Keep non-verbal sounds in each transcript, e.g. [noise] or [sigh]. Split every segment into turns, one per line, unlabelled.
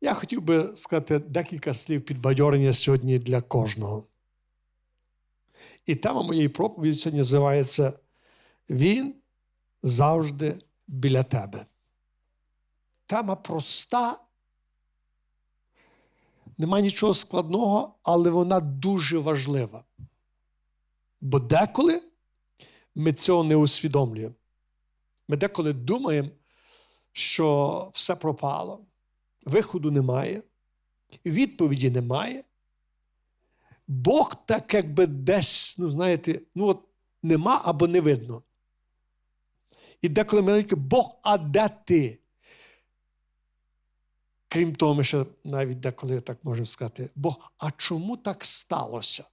Я хотів би сказати декілька слів підбадьорення сьогодні для кожного. І тема моєї проповіді сьогодні називається Він завжди біля тебе. Тема проста, нема нічого складного, але вона дуже важлива. Бо деколи ми цього не усвідомлюємо. Ми деколи думаємо, що все пропало, виходу немає, відповіді немає. Бог так якби десь, ну знаєте, ну от нема або не видно. І деколи ми кажемо, Бог, а де ти? Крім того, ми ще навіть деколи так можемо сказати, Бог, а чому так сталося?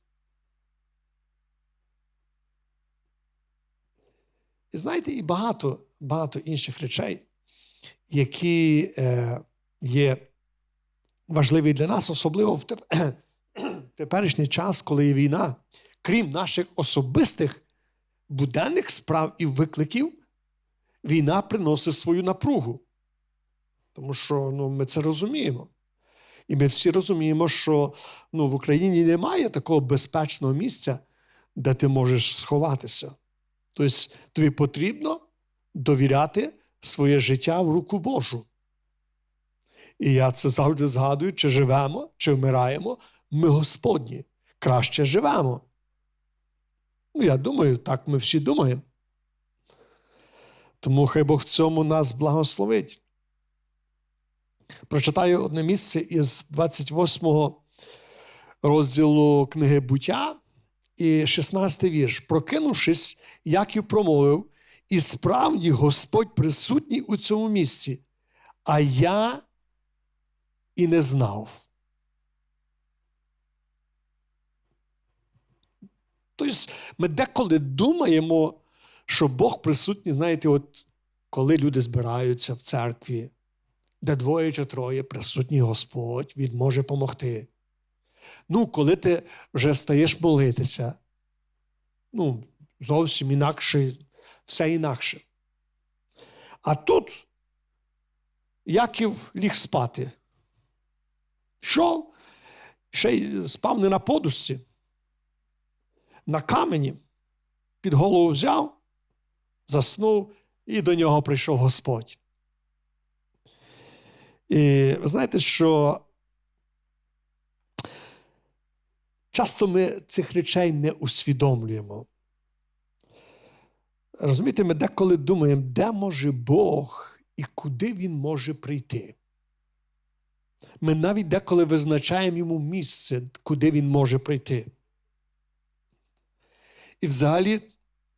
І знаєте, і багато багато інших речей, які е, є важливі для нас, особливо в [clears throat] теперішній час, коли є війна, крім наших особистих буденних справ і викликів, війна приносить свою напругу. Тому що ну, ми це розуміємо. І ми всі розуміємо, що ну, в Україні немає такого безпечного місця, де ти можеш сховатися. Тобто тобі потрібно довіряти своє життя в руку Божу. І я це завжди згадую, чи живемо, чи вмираємо, ми Господні. Краще живемо. Ну, я думаю, так ми всі думаємо. Тому хай Бог в цьому нас благословить. Прочитаю одне місце із 28 розділу книги буття і 16 вірш. Прокинувшись, Яків промовив, і справді Господь присутній у цьому місці, а я і не знав. Тобто ми деколи думаємо, що Бог присутній, знаєте, от коли люди збираються в церкві, де двоє чи троє присутній Господь, Він може допомогти. Ну, коли ти вже стаєш молитися, ну, зовсім інакше, все інакше. А тут Яків ліг спати. Що? Ще й спав не на подушці, на камені, під голову взяв, заснув, і до нього прийшов Господь. І ви знаєте, що часто ми цих речей не усвідомлюємо. Розумієте, ми деколи думаємо, де може Бог і куди Він може прийти. Ми навіть деколи визначаємо йому місце, куди він може прийти. І взагалі,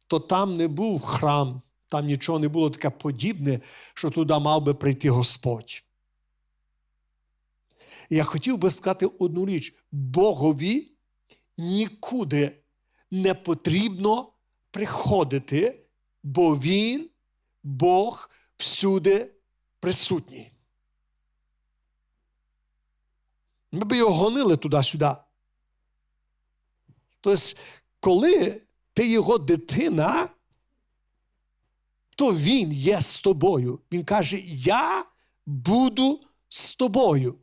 то там не був храм, там нічого не було таке подібне, що туди мав би прийти Господь. Я хотів би сказати одну річ: Богові нікуди не потрібно приходити, бо Він, Бог, всюди присутній. Ми б його гонили туди-сюди. Тобто, коли ти його дитина, то він є з тобою. Він каже: Я буду з тобою.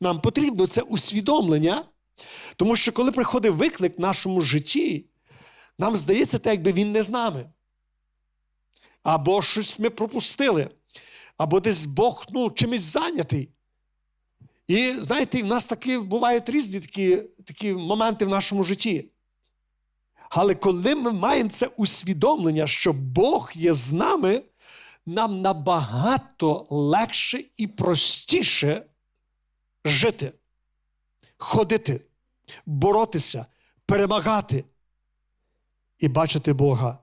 Нам потрібно це усвідомлення, тому що коли приходить виклик в нашому житті, нам здається, так, якби він не з нами. Або щось ми пропустили, або десь Бог ну, чимось зайнятий. І знаєте, в нас такі бувають різні такі, такі моменти в нашому житті. Але коли ми маємо це усвідомлення, що Бог є з нами, нам набагато легше і простіше жити, ходити, боротися, перемагати і бачити Бога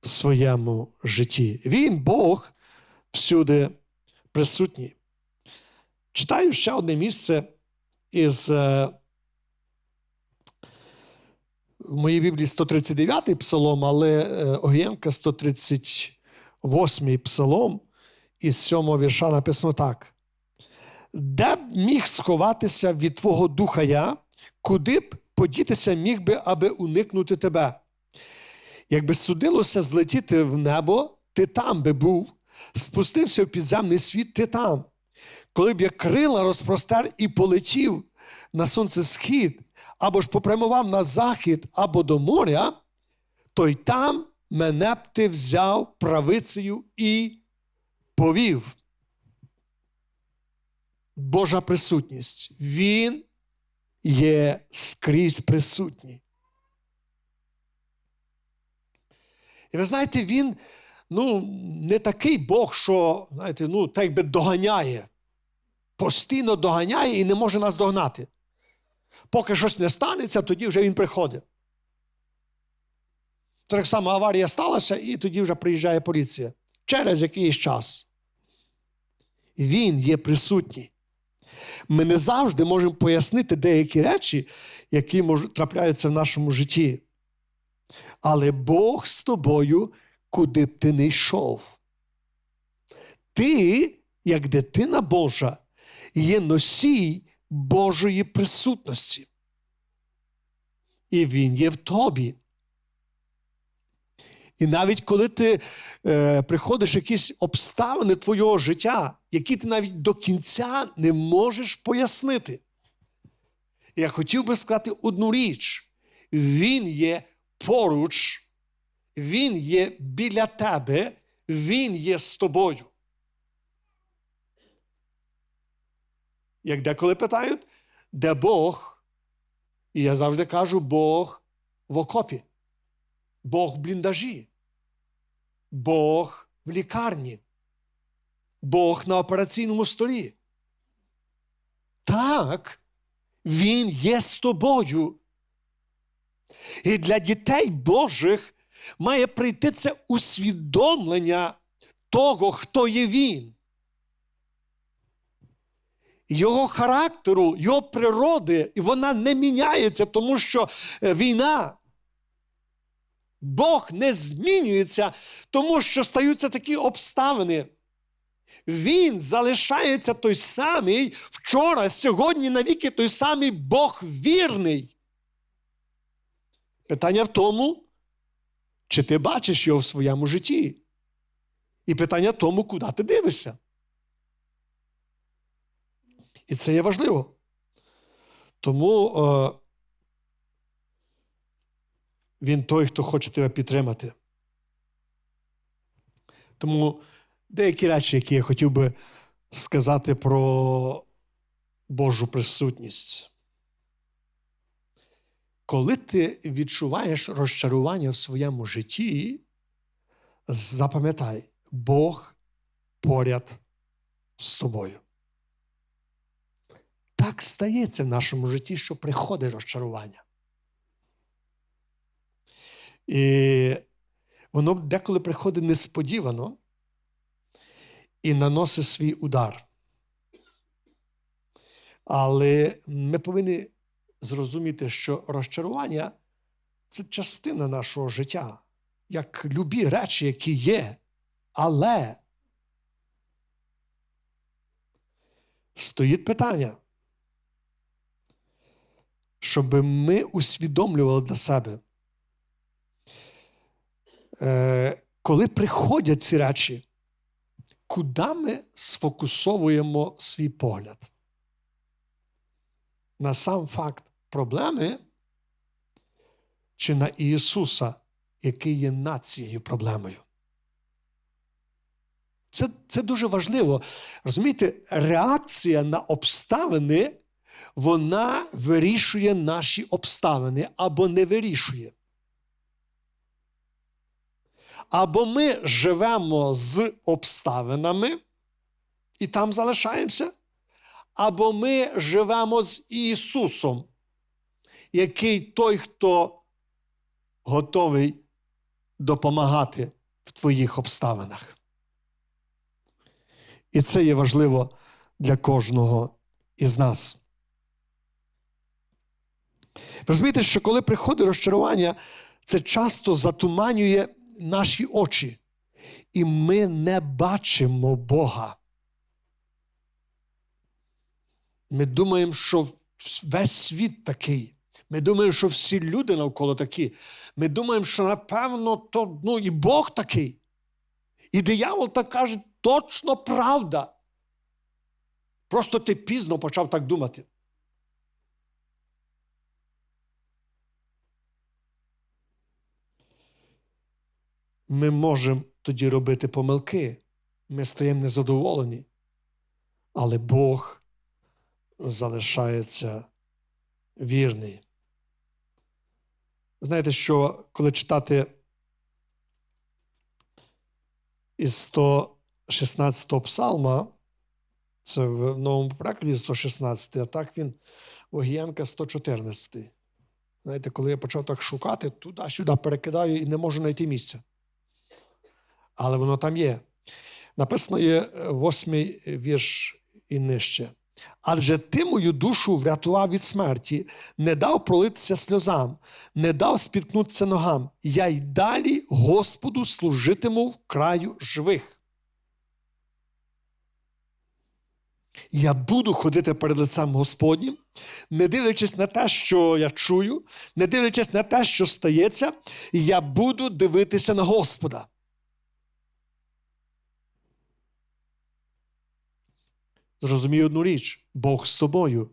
в своєму житті. Він, Бог, всюди присутній. Читаю ще одне місце із е, в моїй Біблії 139-й псалом, але е, Огієнка 138-й псалом, із 7 вірша написано так. Де б міг сховатися від Твого духа я, куди б подітися міг би, аби уникнути тебе? Якби судилося злетіти в небо, ти там би був, спустився в підземний світ, ти там. Коли б я крила розпростер і полетів на сонцесхід, або ж попрямував на захід або до моря, то й там мене б ти взяв правицею і повів. Божа присутність. Він є скрізь присутній. І ви знаєте, він ну, не такий Бог, що знаєте, ну, так би доганяє. Постійно доганяє і не може нас догнати. Поки щось не станеться, тоді вже він приходить. Так само аварія сталася, і тоді вже приїжджає поліція. Через якийсь час. Він є присутній. Ми не завжди можемо пояснити деякі речі, які трапляються в нашому житті. Але Бог з тобою, куди б ти не йшов. Ти, як дитина Божа, є носій Божої присутності. І Він є в тобі. І навіть коли ти е, приходиш в якісь обставини твого життя, які ти навіть до кінця не можеш пояснити. Я хотів би сказати одну річ: Він є поруч, Він є біля тебе, Він є з тобою. Як деколи питають, де Бог? І я завжди кажу, Бог в окопі, Бог в бліндажі, Бог в лікарні, Бог на операційному столі. Так, Він є з тобою. І для дітей Божих має прийти це усвідомлення того, хто є він. Його характеру, його природи, і вона не міняється, тому що е, війна. Бог не змінюється, тому що стаються такі обставини. Він залишається той самий вчора, сьогодні, навіки той самий Бог вірний. Питання в тому, чи ти бачиш його в своєму житті? І питання в тому, куди ти дивишся. І це є важливо. Тому е, він той, хто хоче тебе підтримати. Тому деякі речі, які я хотів би сказати про Божу присутність. Коли ти відчуваєш розчарування в своєму житті, запам'ятай, Бог поряд з тобою. Так стається в нашому житті, що приходить розчарування. І воно деколи приходить несподівано і наносить свій удар. Але ми повинні зрозуміти, що розчарування це частина нашого життя, як любі речі, які є. Але стоїть питання, щоб ми усвідомлювали для себе, е, коли приходять ці речі, куди ми сфокусовуємо свій погляд? На сам факт проблеми чи на Ісуса, який є нацією проблемою. Це це дуже важливо. Розумієте, реакція на обставини, вона вирішує наші обставини або не вирішує. Або ми живемо з обставинами і там залишаємося, або ми живемо з Ісусом, який той, хто готовий допомагати в твоїх обставинах. І це є важливо для кожного із нас. Розумієте, що коли приходить розчарування, це часто затуманює наші очі, і ми не бачимо Бога. Ми думаємо, що весь світ такий. Ми думаємо, що всі люди навколо такі. Ми думаємо, що напевно то, ну, і Бог такий. І диявол так каже, точно правда. Просто ти пізно почав так думати. Ми можемо тоді робити помилки. Ми стаємо незадоволені. Але Бог залишається вірний. Знаєте, що коли читати із 116 псалма, це в новому перекладі 116, а так він Огієнка 114. Знаєте, коли я почав так шукати, туди-сюди перекидаю і не можу знайти місця. Але воно там є. Написано є восьмий вірш і нижче. Адже ти мою душу врятував від смерті, не дав пролитися сльозам, не дав спіткнутися ногам. Я й далі Господу служитиму в краю живих. Я буду ходити перед лицем Господнім, не дивлячись на те, що я чую, не дивлячись на те, що стається, я буду дивитися на Господа. Зрозумій одну річ: Бог з тобою,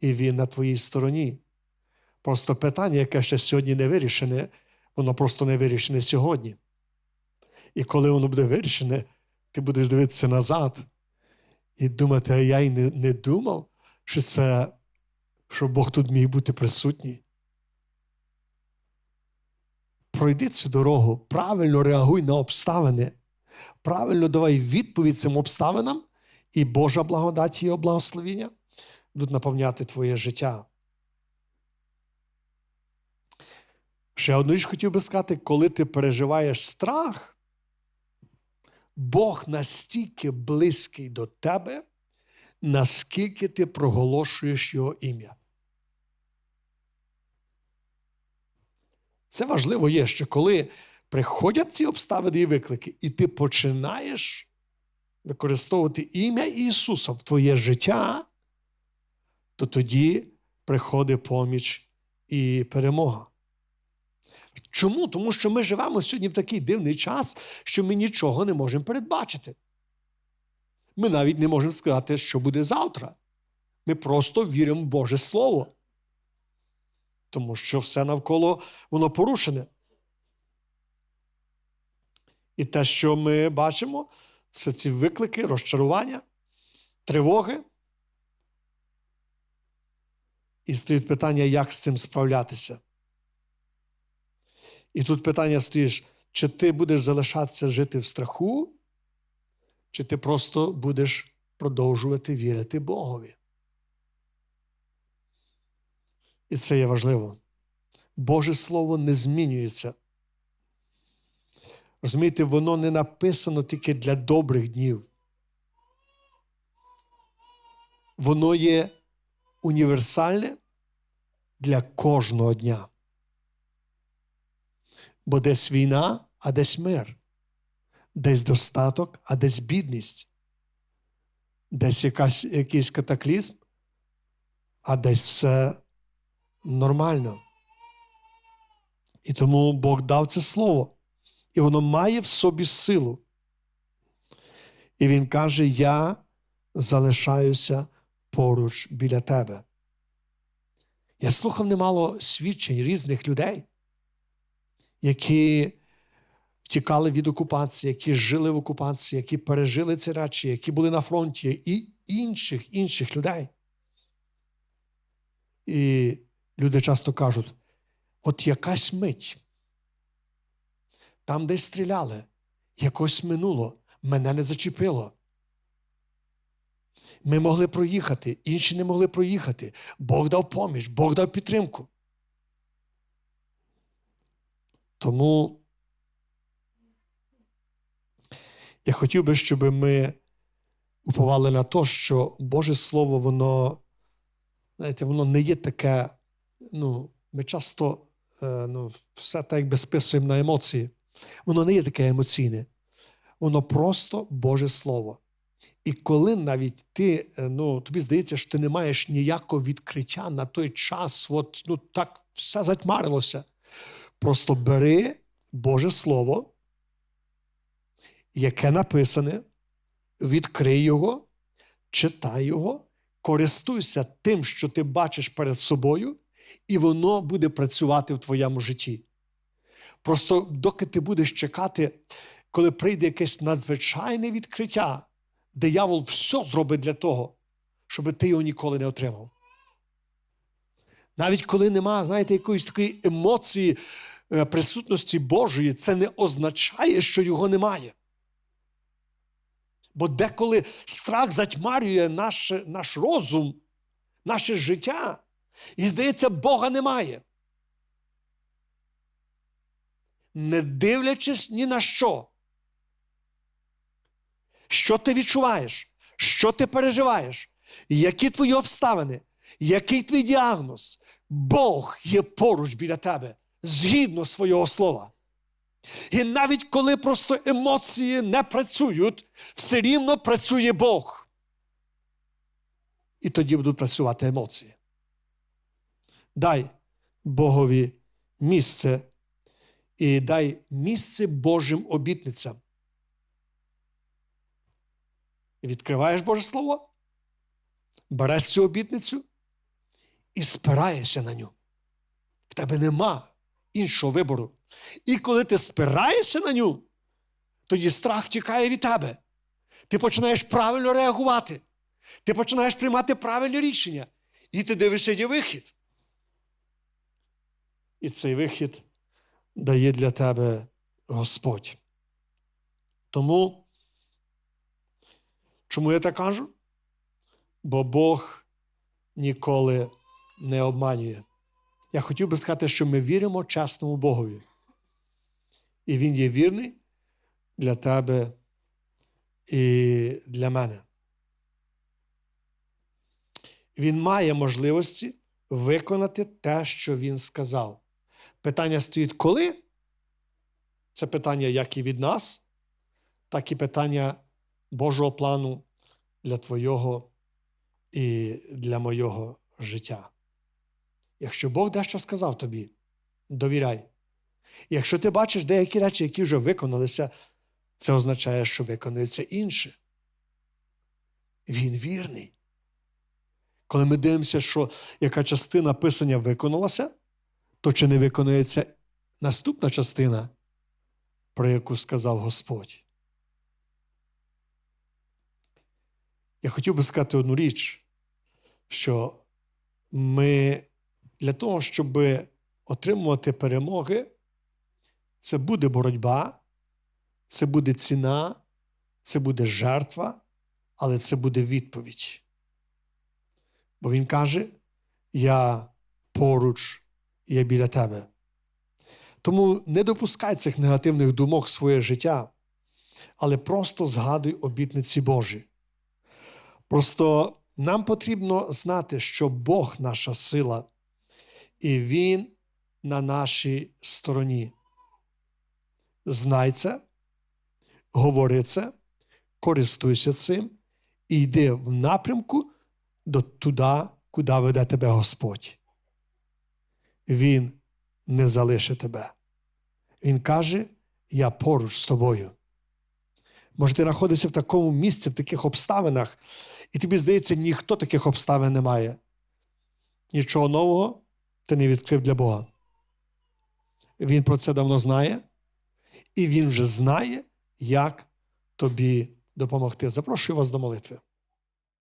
і Він на твоїй стороні. Просто питання, яке ще сьогодні не вирішене, воно просто не вирішене сьогодні. І коли воно буде вирішене, ти будеш дивитися назад і думати, а я й не, не думав, що це, що Бог тут міг бути присутній. Пройди цю дорогу, правильно реагуй на обставини, правильно давай відповідь цим обставинам, і Божа благодать і благословіння будуть наповняти твоє життя. Ще одну річ хотів би сказати, коли ти переживаєш страх, Бог настільки близький до тебе, наскільки ти проголошуєш Його ім'я. Це важливо є, що коли приходять ці обставини і виклики, і ти починаєш використовувати ім'я Ісуса в твоє життя, то тоді приходить поміч і перемога. Чому? Тому що ми живемо сьогодні в такий дивний час, що ми нічого не можемо передбачити. Ми навіть не можемо сказати, що буде завтра. Ми просто віримо в Боже Слово. Тому що все навколо воно порушене. І те, що ми бачимо, це ці виклики, розчарування, тривоги. І стоїть питання, як з цим справлятися. І тут питання стоїш, чи ти будеш залишатися жити в страху, чи ти просто будеш продовжувати вірити Богові. І це є важливо. Боже Слово не змінюється. Розумієте, воно не написано тільки для добрих днів. Воно є універсальне для кожного дня. Бо десь війна, а десь мир, десь достаток, а десь бідність, десь якась, якийсь катаклізм, а десь все нормально. І тому Бог дав це слово і воно має в собі силу. І він каже: Я залишаюся поруч біля тебе. Я слухав немало свідчень різних людей, які втікали від окупації, які жили в окупації, які пережили ці речі, які були на фронті, і інших інших людей. І люди часто кажуть: от якась мить там, десь стріляли, якось минуло, мене не зачепило. Ми могли проїхати, інші не могли проїхати. Бог дав поміч, Бог дав підтримку. Тому я хотів би, щоб ми уповали на те, що Боже Слово, воно, знаєте, воно не є таке, ну, ми часто е, ну, все так якби списуємо на емоції. Воно не є таке емоційне, воно просто Боже Слово. І коли навіть ти, е, ну, тобі здається, що ти не маєш ніякого відкриття на той час, от, ну так все затьмарилося. Просто бери Боже Слово, яке написане, відкрий його, читай його, користуйся тим, що ти бачиш перед собою, і воно буде працювати в твоєму житті. Просто доки ти будеш чекати, коли прийде якесь надзвичайне відкриття, диявол все зробить для того, щоб ти його ніколи не отримав. Навіть коли нема, знаєте, якоїсь такої емоції е, присутності Божої, це не означає, що його немає. Бо деколи страх затьмарює наш, наш розум, наше життя, і здається, Бога немає. Не дивлячись ні на що. Що ти відчуваєш? Що ти переживаєш? Які твої обставини? Який твій діагноз? Бог є поруч біля тебе згідно свого слова. І навіть коли просто емоції не працюють, все рівно працює Бог. І тоді будуть працювати емоції. Дай Богові місце і дай місце Божим обітницям. Відкриваєш Боже Слово, береш цю обітницю і спираєшся на ню. В тебе нема іншого вибору. І коли ти спираєшся на ню, тоді страх втікає від тебе. Ти починаєш правильно реагувати. Ти починаєш приймати правильні рішення. І ти дивишся, є вихід. І цей вихід дає для тебе Господь. Тому, чому я так кажу? Бо Бог ніколи не обманює. Я хотів би сказати, що ми віримо чесному Богові. І Він є вірний для тебе і для мене. Він має можливості виконати те, що він сказав. Питання стоїть коли? Це питання як і від нас, так і питання Божого плану для твого і для моєго життя. Якщо Бог дещо сказав тобі, довіряй. Якщо ти бачиш деякі речі, які вже виконалися, це означає, що виконується інше. Він вірний. Коли ми дивимося, що яка частина писання виконалася, то чи не виконується наступна частина, про яку сказав Господь? Я хотів би сказати одну річ, що ми для того, щоб отримувати перемоги, це буде боротьба, це буде ціна, це буде жертва, але це буде відповідь. Бо він каже: Я поруч, я біля тебе. Тому не допускай цих негативних думок в своє життя, але просто згадуй обітниці Божі. Просто нам потрібно знати, що Бог наша сила, і Він на нашій стороні. Знай це, говори це, користуйся цим і йди в напрямку до туди, куди веде тебе Господь. Він не залишить тебе. Він каже: Я поруч з тобою. Може, ти знаходишся в такому місці, в таких обставинах, і тобі здається, ніхто таких обставин не має. Нічого нового ти не відкрив для Бога. Він про це давно знає, і він вже знає, як тобі допомогти. Запрошую вас до молитви.